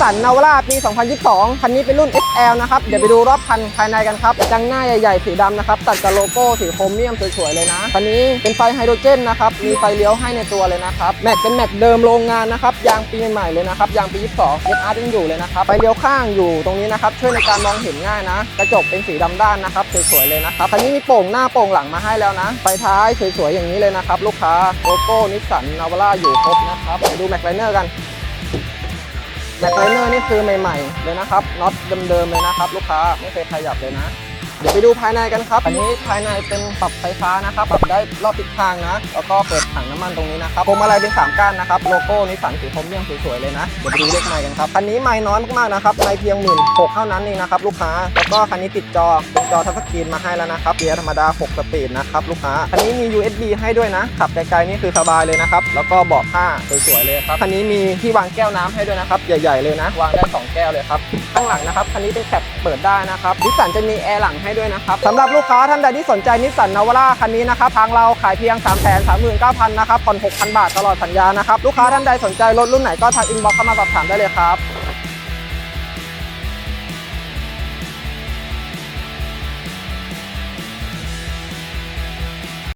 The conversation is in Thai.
สันนาวาร่าปี 2022 คันนี้เป็นรุ่น XL นะครับ เดี๋ยวไปดูรอบคันภายในกันครับจังหน้าใหญ่ๆ สีดำนะครับ ตัดกับโลโก้สีโครเมียมสวยๆ เลยนะ คันนี้เป็นไฟไฮโดรเจนนะครับ มีไฟเลี้ยวให้ในตัวเลยนะครับ แม็กเป็นแม็กเดิมโรงงานนะครับ ยางปีใหม่ๆ เลยนะครับ ยางปี 22เอสอาร์ยังอยู่เลยนะครับ ไฟเลี้ยวข้างอยู่ตรงนี้นะครับ ช่วยในการมองเห็นง่ายนะ กระจกเป็นสีดำด้านนะครับ สวยๆ เลยนะครับ คันนี้มีโป่งหน้าโป่งหลังมาให้แล้วนะ ไฟท้ายสวยๆ อย่างนี้เลยนะครับ ลูกค้า โลโก้นิสสันนาวาร่าอยู่ครบนะครับ ดูแม็กไลเนอร์กัน แม็กไลเนอร์นี่คือใหม่ๆเลยนะครับน็อตเดิมๆเลยนะครับ ลูกค้าไม่เคยขยับเลยนะ เดี๋ยวไปดูภายในกันครับ อันนี้ภายในเป็นปรับไฟฟ้านะครับ ปรับได้รอบทิศทางนะ แล้วก็เปิดถังน้ำมันตรงนี้นะครับพวงมาลัยเป็น3ก้านนะครับ โลโก้นิสสันสีพรมเมี่ยมสวยๆเลยนะ เดี๋ยวไปดูเลขไมค์กันครับ คันนี้ไมค์น้อยมากๆนะครับไมค์เพียงหมื่นหกเท่านั้นเองนะครับลูกค้า แล้วก็คันนี้ติดจอเป็นจอทัชสกรีนมาให้แล้วนะครับเกียร์ธรรมดา 6 สปีดนะครับลูกค้า คันนี้มี USB ให้ด้วยนะ ขับไกลๆนี่คือสบายเลยนะครับ แล้วก็เบาะผ้าสวยๆเลยครับ คันนี้มีที่วางแก้วน้ำให้ด้วยนะครับ ใหญ่ ๆเลยนะ วางได้สองแก้วเลยครับ ข้างหลังนะครับ คันนี้เป็นแคปเปิดได้นะครับนิสสันจะมีแอร์หลังให้ด้วยนะครับสำหรับลูกค้าท่านใดที่สนใจนิสสันนาวาร่าคันนี้นะครับทางเราขายเพียง 3 3 9 0 0 0 นะครับผ่อน 6,000 บาทตลอดสัญญานะครับ ลูกค้าท่านใดสนใจรถรุ่นไหนก็ทักอินบ็อกซ์เข้ามาสอบถามได้เลยครับ